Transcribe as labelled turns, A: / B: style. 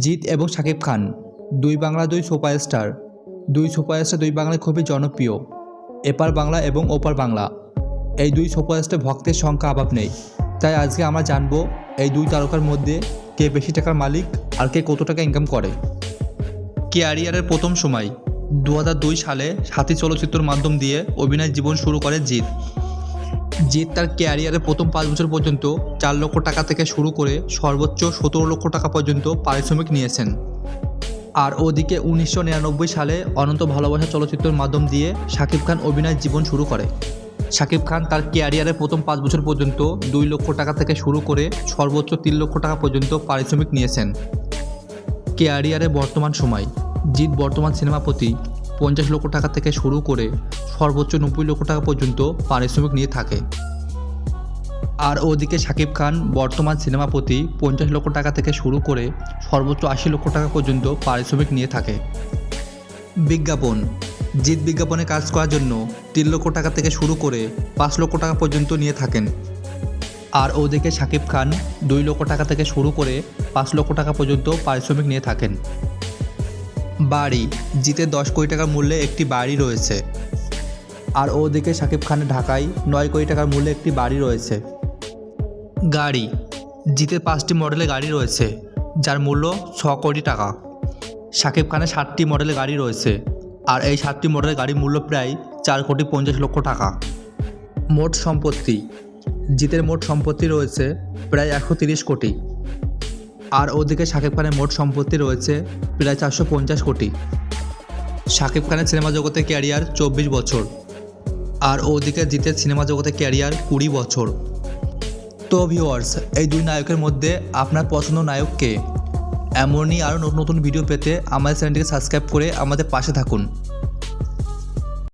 A: জিৎ এবং শাকিব খান, দুই বাংলা, দুই সুপারস্টার দুই সুপারস্টার দুই বাংলায় খুবই জনপ্রিয়। এপার বাংলা এবং ওপার বাংলা। এই দুই সুপারস্টার ভক্তের সংখ্যা অভাব নেই। তাই আজকে আমরা জানব এই দুই তারকার মধ্যে কে বেশি টাকার মালিক আর কে কত টাকা ইনকাম করে। ক্যারিয়ারের প্রথম সময় দু সালে সাথী চলচ্চিত্রের মাধ্যম দিয়ে অভিনয় জীবন শুরু করে জিৎ। জিৎ তার ক্যারিয়ারের প্রথম পাঁচ বছর পর্যন্ত চার লক্ষ টাকা থেকে শুরু করে সর্বোচ্চ সতেরো লক্ষ টাকা পর্যন্ত পারিশ্রমিক নিয়েছেন। আর ওদিকে উনিশশো নিরানব্বই সালে অনন্ত ভালোবাসা চলচ্চিত্রের মাধ্যম দিয়ে শাকিব খান অভিনয় জীবন শুরু করে। শাকিব খান তার ক্যারিয়ারের প্রথম পাঁচ বছর পর্যন্ত দুই লক্ষ টাকা থেকে শুরু করে সর্বোচ্চ তিন লক্ষ টাকা পর্যন্ত পারিশ্রমিক নিয়েছেন। ক্যারিয়ারে বর্তমান সময়, জিৎ বর্তমান সিনেমা প্রতি পঞ্চাশ লক্ষ টাকা থেকে শুরু করে সর্বোচ্চ নব্বই লক্ষ টাকা পর্যন্ত পারিশ্রমিক নিয়ে থাকে। আর ওদিকে শাকিব খান বর্তমান সিনেমা প্রতি পঞ্চাশ লক্ষ টাকা থেকে শুরু করে সর্বোচ্চ আশি লক্ষ টাকা পর্যন্ত পারিশ্রমিক নিয়ে থাকে। বিজ্ঞাপন, জিৎ বিজ্ঞাপনে কাজ করার জন্য তিন লক্ষ টাকা থেকে শুরু করে পাঁচ লক্ষ টাকা পর্যন্ত নিয়ে থাকেন। আর ওদিকে শাকিব খান দুই লক্ষ টাকা থেকে শুরু করে পাঁচ লক্ষ টাকা পর্যন্ত পারিশ্রমিক নিয়ে থাকেন। বাড়ি, জিতে দশ কোটি টাকার মূল্যে একটি বাড়ি রয়েছে। আর ওদিকে শাকিব খানের ঢাকায় নয় কোটি টাকার মূল্যে একটি বাড়ি রয়েছে। গাড়ি, জিতে পাঁচটি মডেলের গাড়ি রয়েছে, যার মূল্য ছ কোটি টাকা। শাকিব খানের ষাটটি মডেলের গাড়ি রয়েছে, আর এই সাতটি মডেলের গাড়ির মূল্য প্রায় চার কোটি পঞ্চাশ লক্ষ টাকা। মোট সম্পত্তি, জিতের মোট সম্পত্তি রয়েছে প্রায় একশো তিরিশ কোটি। আর ওদিকে শাকিব খানের মোট সম্পত্তি রয়েছে প্রায় চারশো পঞ্চাশ কোটি। শাকিব খানের সিনেমা জগতে ক্যারিয়ার চব্বিশ বছর, আর ওদিকে জিতের সিনেমা জগতে ক্যারিয়ার কুড়ি বছর। তো ভিওয়ার্স এই দুই নায়কের মধ্যে আপনার পছন্দ নায়ক কে? এমনই আরও নতুন নতুন ভিডিও পেতে আমাদের চ্যানেলটিকে সাবস্ক্রাইব করে আমাদের পাশে থাকুন।